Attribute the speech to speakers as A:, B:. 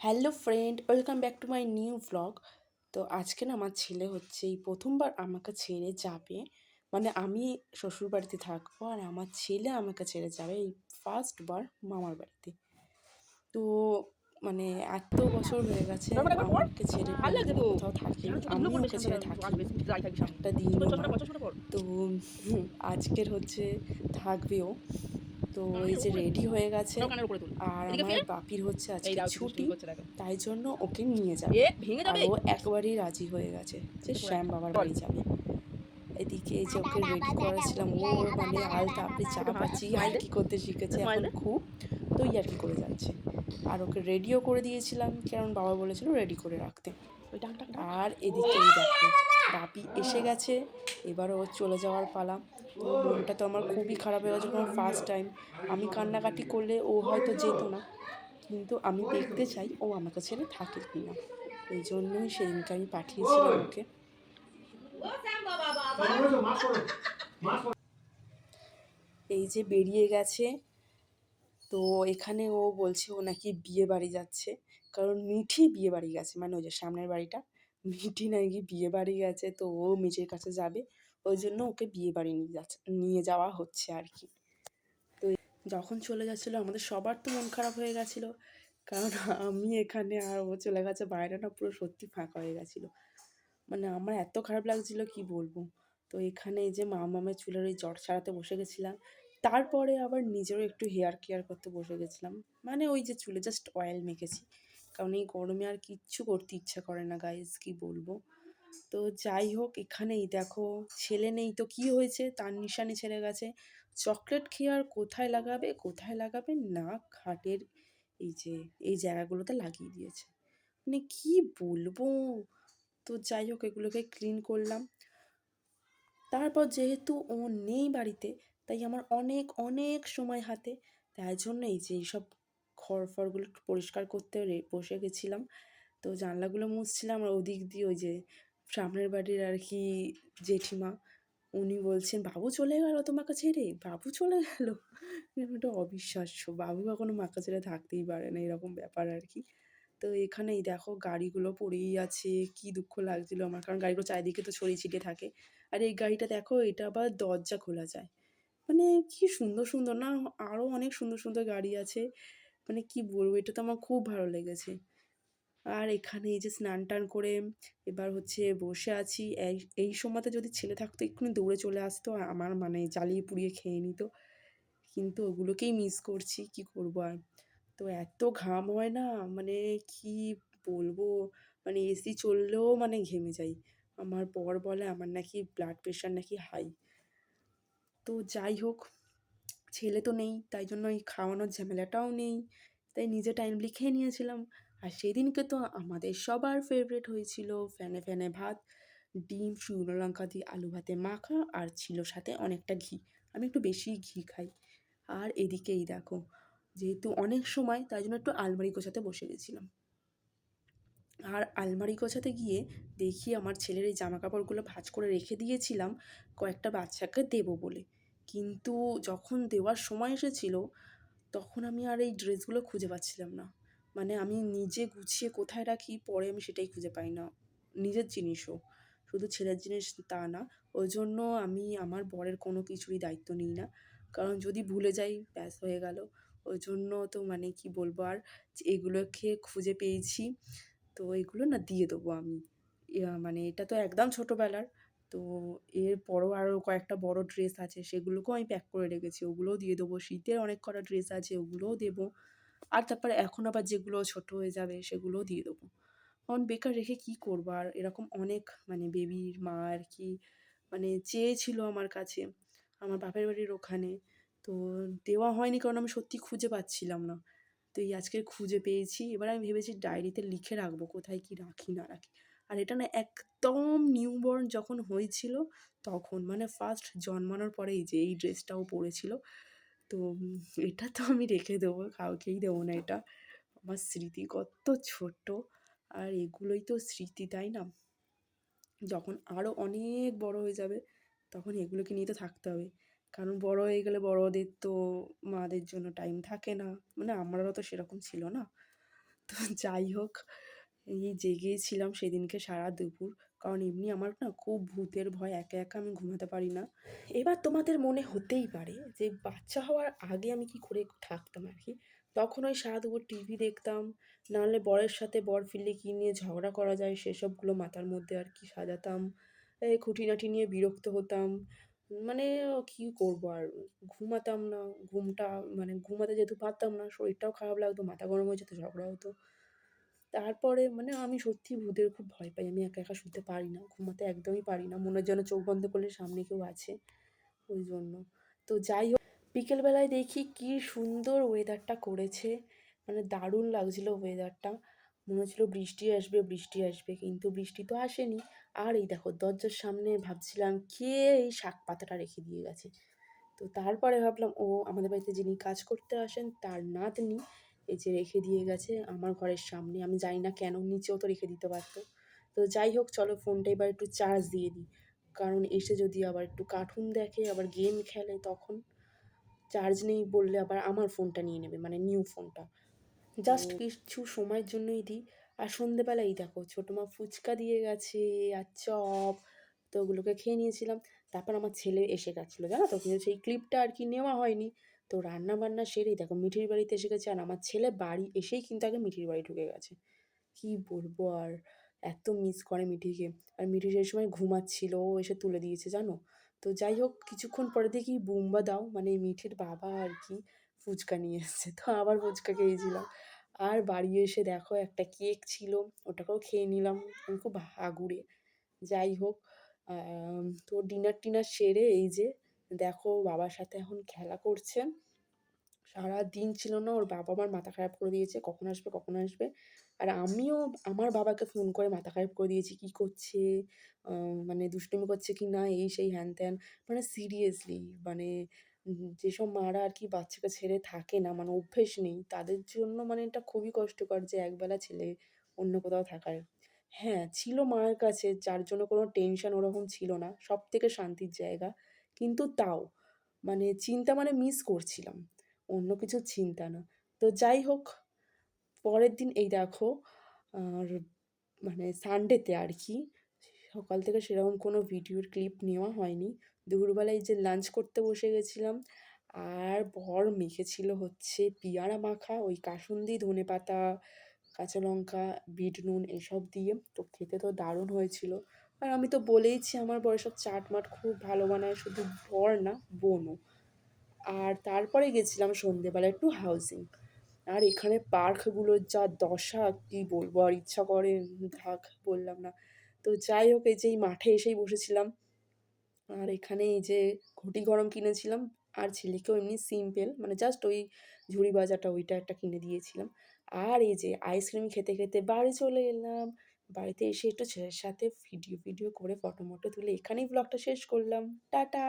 A: Hello friend welcome back to my new vlog তো আজকে না আমার ছেলে হচ্ছে এই প্রথমবার আমাকে ছেড়ে যাবে। মানে আমি শ্বশুরবাড়িতে থাকব আর আমার ছেলে আমাকে ছেড়ে যাবে এই ফার্স্ট বার মামার বাড়িতে। তো মানে এত বছর হয়ে গেছে আমাকে ছেড়ে কোথাও থাকি আমি ওকে ছেড়ে থাকি একটা দিন তো আজকের হচ্ছে থাকবেও তো এই যে রেডি হয়ে গেছে। আর আমার বাপির হচ্ছে আজকে ছুটি তাই জন্য ওকে নিয়ে যাবে। আর ও একবারই রাজি হয়ে গেছে যে শ্যাম বাবার বাড়ি যাবে। এদিকে এই যে ওকে রেডি করেছিলাম ও মানে আলতা আপনি চা পাচ্ছি আর কি করতে শিখেছে এখন খুব তো আর কি করে যাচ্ছে। আর ওকে রেডিও করে দিয়েছিলাম কারণ বাবা বলেছিল রেডি করে রাখতে। আর এদিকে দেখো বাপি এসে গেছে এবার ও চলে যাওয়ার পালা। তো মনটা তো আমার খুবই খারাপ হয়ে গেছে ফার্স্ট টাইম আমি কান্নাকাটি করলে ও হয়তো যেত না। কিন্তু আমি দেখতে চাই ও আমাকে ছেড়ে থাকে কি না। এই জন্যই সেদিনকে আমি পাঠিয়েছিলাম ওকে। এই যে বেরিয়ে গেছে, তো এখানে ও বলছে ও নাকি বিয়ে বাড়ি যাচ্ছে। কারণ মিঠি বিয়ে বাড়ি গেছে মানে ওই যে সামনের বাড়িটা। মিঠি নাকি বিয়ে বাড়ি গেছে, তো ও মিঠির কাছে যাবে। ওই জন্য ওকে বিয়ে বাড়ি নিয়ে যাচ্ছে, নিয়ে যাওয়া হচ্ছে আর কি। তো যখন চলে যাচ্ছিল আমাদের সবার তো মন খারাপ হয়ে গেছিল। কারণ আমি এখানে আর ও চলে গেছে, বাইরেটা পুরো সত্যি ফাঁকা হয়ে গেছিল। মানে আমার এত খারাপ লাগছিল, কি বলব? তো এখানে এই যে মা মামের চুলের ওই জট ছাড়াতে বসে গেছিলাম। তারপরে আবার নিজেরও একটু হেয়ার কেয়ার করতে বসে গেছিলাম। মানে ওই যে চুলে জাস্ট অয়েল মেখেছি। কারণ এই গরমে আর কিচ্ছু করতে ইচ্ছা করে না গাইজ কি বলব? তো যাই হোক, এখানেই দেখো, ছেলে নেই তো কি হয়েছে? তার নিশানি ছেড়ে গেছে। চকলেট খেয়ে আর কোথায় লাগাবে? কোথায় লাগাবে? না, খাটের এই যে, এই জায়গাগুলোতে লাগিয়ে দিয়েছে। মানে কি বলব? তো যাই হোক, এগুলোকে ক্লিন করলাম। তারপর যেহেতু ও নেই বাড়িতে, তাই আমার অনেক অনেক সময় হাতে। তাই জন্য এই যে এইসব খড় ফড়গুলো একটু পরিষ্কার করতে বসে গেছিলাম। তো জানলাগুলো মুছছিলাম আর ওদিক দিয়ে ওই যে সামনের বাড়ির আর কি জেঠিমা, উনি বলছেন, বাবু চলে গেল তোমাকে ছেড়ে বাবু চলে গেল। এটা অবিশ্বাস্য, বাবু কখনো মাকে ছেড়ে থাকতেই পারে না, এরকম ব্যাপার আর কি। তো এখানেই দেখো গাড়িগুলো পড়েই আছে, কি দুঃখ লাগছিল আমার, কারণ গাড়িগুলো চারিদিকে তো ছড়িয়ে ছিটিয়ে থাকে। আর এই গাড়িটা দেখো, এটা আবার দরজা খোলা যায়। মানে কি সুন্দর সুন্দর না আরও অনেক সুন্দর সুন্দর গাড়ি আছে। মানে কি বলব? এটা তো আমার খুব ভালো লেগেছে। আর এখানে এই যে স্নান টান করে এবার হচ্ছে বসে আছি। এই সময়তে যদি ছেলে থাকতো, এক্ষুনি দৌড়ে চলে আসতো। আমার মানে জ্বালিয়ে পুড়িয়ে খেয়ে নিত। কিন্তু ওগুলোকেই মিস করছি। কি করব আর? তো এত ঘাম হয় না? মানে কি বলব? মানে এসি চললেও মানে ঘেমে যাই। আমার বর বলে, আমার নাকি ব্লাড প্রেশার নাকি হাই তো যাই হোক ছেলে তো নেই, তাই জন্য এই খাওয়ানোর ঝামেলাটাও নেই। তাই নিজে টাইমলি খেয়ে নিয়েছিলাম। আর সেদিনকে তো আমাদের সবার ফেভারেট হয়েছিল ফ্যানে ফ্যানে ভাত, ডিম, শুকনো লঙ্কা দিয়ে আলু ভাতে মাখা আর ছিল সাথে অনেকটা ঘি। আমি একটু বেশি ঘি খাই। আর এদিকেই দেখো, যেহেতু অনেক সময় তাই জন্য একটু আলমারি গোছাতে বসে গেছিলাম। আর আলমারি গোছাতে গিয়ে দেখি আমার ছেলের এই জামা কাপড়গুলো ভাঁজ করে রেখে দিয়েছিলাম, কয়েকটা বাচ্চাকে দেবো বলে। কিন্তু যখন দেওয়ার সময় এসেছিল, তখন আমি আর এই ড্রেসগুলো খুঁজে পাচ্ছিলাম না। মানে আমি নিজে গুছিয়ে কোথায় রাখি, পরে আমি সেটাই খুঁজে পাই না। নিজের জিনিসও। শুধু ছেলের জিনিস তা না। ওই জন্য আমি আমার বরের কোনো কিছুরই দায়িত্ব নিই না। কারণ যদি ভুলে যাই, ব্যাস হয়ে গেল। ওই জন্য তো মানে কি বলব আর এগুলোকে খুঁজে পেয়েছি। তো এগুলো না দিয়ে দেবো আমি। মানে এটা তো একদম ছোটোবেলার। তো এরপরও আরও কয়েকটা বড় ড্রেস আছে, সেগুলোকেও আমি প্যাক করে রেখেছি। ওগুলোও দিয়ে দেবো। শীতের অনেক কটা ড্রেস আছে, ওগুলোও দেবো। আর তারপরে এখন আবার যেগুলো ছোট হয়ে যাবে, সেগুলোও দিয়ে দেবো। কারণ বেকার রেখে কী করব? আর এরকম অনেক মানে বেবির মা আর কি মানে চেয়েছিল আমার কাছে, আমার বাপের বাড়ির ওখানে। তো দেওয়া হয়নি কারণ আমি সত্যি খুঁজে পাচ্ছিলাম না। তো এই আজকে খুঁজে পেয়েছি। এবার আমি ভেবেছি ডায়েরিতে লিখে রাখব, কোথায় কী রাখি, না রাখি। আর এটা না একদম নিউবর্ন যখন হয়েছিল, তখন মানে ফার্স্ট জন্মানোর পরেই যে এই ড্রেসটাও পরেছিল, তো এটা তো আমি রেখে দেবো, কাউকেই দেবো না এটা। আমার স্মৃতি কত ছোট্ট, আর এগুলোই তো স্মৃতি, তাই না? যখন আরও অনেক বড় হয়ে যাবে, তখন এগুলোকে নিয়ে তো থাকতে হবে। কারণ বড় হয়ে গেলে বড়দের তো মাদের জন্য টাইম থাকে না। মানে আমারও তো সেরকম ছিল না। তো যাই হোক এই জেগেছিলাম সেদিনকে সারা দুপুর। কারণ এমনি আমার না খুব ভূতের ভয়, একা একা আমি ঘুমাতে পারি না। এবার তোমাদের মনে হতেই পারে যে বাচ্চা হওয়ার আগে আমি কি করে থাকতাম আর কি? তখন ওই সারা দুপুর টিভি দেখতাম, নাহলে বরের সাথে বর ফিরলে কী নিয়ে ঝগড়া করা যায় সেসবগুলো মাথার মধ্যে আর কি সাজাতাম। খুঁটিনাটি নিয়ে বিরক্ত হতাম। মানে কী করব আর? ঘুমাতাম না, ঘুমটা মানে ঘুমাতে যেহেতু পারতাম না, শরীরটাও খারাপ লাগতো, মাথা গরম হয়ে যেত, ঝগড়া হতো। তারপরে মানে আমি সত্যিই ভূতের খুব ভয় পাই। আমি একা একা শুতে পারি না, ঘুমাতে একদমই পারি না। মনে যেন চোখ বন্ধ করলে সামনে কেউ আছে, ওই জন্য। তো যাই হোক, বিকেলবেলায় দেখি কী সুন্দর ওয়েদারটা করেছে। মানে দারুণ লাগছিল ওয়েদারটা মনে হচ্ছিল বৃষ্টি আসবে বৃষ্টি আসবে, কিন্তু বৃষ্টি তো আসেনি। আর এই দেখো, দরজার সামনে ভাবছিলাম, কে এই শাক পাতাটা রেখে দিয়ে গেছে? তো তারপরে ভাবলাম, ও আমাদের বাড়িতে যিনি কাজ করতে আসেন, তার নাতনি। এই যে রেখে দিয়ে গেছে আমার ঘরের সামনে। আমি জানি না কেন নিচেও তো রেখে দিতে পারতো। তো যাই হোক চলো ফোনটা এবার একটু চার্জ দিয়ে দিই। কারণ এসে যদি আবার একটু কার্টুন দেখে আবার গেম খেলে তখন চার্জ নেই বললে আবার আমার ফোনটা নিয়ে নেবে মানে নিউ ফোনটা জাস্ট কিছু সময়ের জন্যই দিই। আর সন্ধেবেলায় দেখো ছোটো মা ফুচকা দিয়ে গেছে আর চপ তো ওগুলোকে খেয়ে নিয়েছিলাম। তারপর আমার ছেলে এসে গেছিল জানো তো? কিন্তু সেই ক্লিপটা আর কি নেওয়া হয়নি। তো রান্না বান্না সেরেই। দেখো মিঠির বাড়িতে এসে গেছে আর আমার ছেলে বাড়ি এসেই কিন্তু আগে মিঠির বাড়ি ঢুকে গেছে। কি বলব আর এত মিস করে মিঠিকে। আর মিঠি সেই সময় ঘুমাচ্ছিল, ও এসে তুলে দিয়েছে, জানো? তো যাই হোক, কিছুক্ষণ পরে দেখি বুম্বা দাও মানে মিঠির বাবা আর কি ফুচকা নিয়ে এসছে। তো আবার ফুচকা খেয়েছিলাম। আর বাড়ি এসে দেখো একটা কেক ছিল, ওটাকেও খেয়ে নিলাম। আমি খুব হাগুড়ে। যাই হোক তো ডিনার টিনার সেরে এই যে দেখো বাবার সাথে এখন খেলা করছে। সারা দিন ছিল না, ওর বাবা আমার মাথা খারাপ করে দিয়েছে, কখন আসবে কখন আসবে? আর আমিও আমার বাবাকে ফোন করে মাথা খারাপ করে দিয়েছি, কী করছে মানে দুষ্টুমি করছে কি না, এই সেই হ্যান ত্যান। মানে সিরিয়াসলি মানে যেসব মারা আর কি বাচ্চাকে ছেড়ে থাকে না মানে অভ্যেস নেই, তাদের জন্য মানে এটা খুবই কষ্টকর যে একবেলা ছেলে অন্য কোথাও থাকার। হ্যাঁ ছিল মায়ের কাছে, যার জন্য কোনো টেনশন ওরকম ছিল না সব থেকে শান্তির জায়গা। কিন্তু তাও। মানে চিন্তা মানে মিস করছিলাম। অন্য কিছু চিন্তা না। তো যাই হোক, পরের দিন এই দেখো, আর মানে সানডেতে আর কি, সকাল থেকে সেরকম কোনো ভিডিওর ক্লিপ নেওয়া হয়নি। দুপুরবেলায় যে লাঞ্চ করতে বসে গেছিলাম, আর বর মেখেছিল হচ্ছে পিয়ারা মাখা, ওই কাসুন্দি ধনে পাতা, কাঁচা লঙ্কা, বিট নুন এসব দিয়ে। তো খেতে তো দারুণ হয়েছিল। আর আমি তো বলেইছি আমার বর সব চাট মাট খুব ভালো বানায় শুধু বর না, বোনও। আর তারপরে গেছিলাম সন্ধেবেলা একটু হাউজিং আর এখানে পার্কগুলোর যা দশা, কী বলব, আর ইচ্ছা করে থাক বললাম না। তো যাই হোক, এই যে এই মাঠে এসেই বসেছিলাম। আর এখানে এই যে ঘটি গরম কিনেছিলাম। আর ছেলেকেও এমনি সিম্পল মানে জাস্ট ওই ঝুড়ি বাজাটা ওইটা একটা কিনে দিয়েছিলাম। আর এই যে আইসক্রিম খেতে খেতে বাড়ি চলে এলাম। বাড়িতে এসে একটু ছেলের সাথে ভিডিও ভিডিও করে ফটো মটো তুলে এখানেই ব্লগটা শেষ করলাম। টাটা!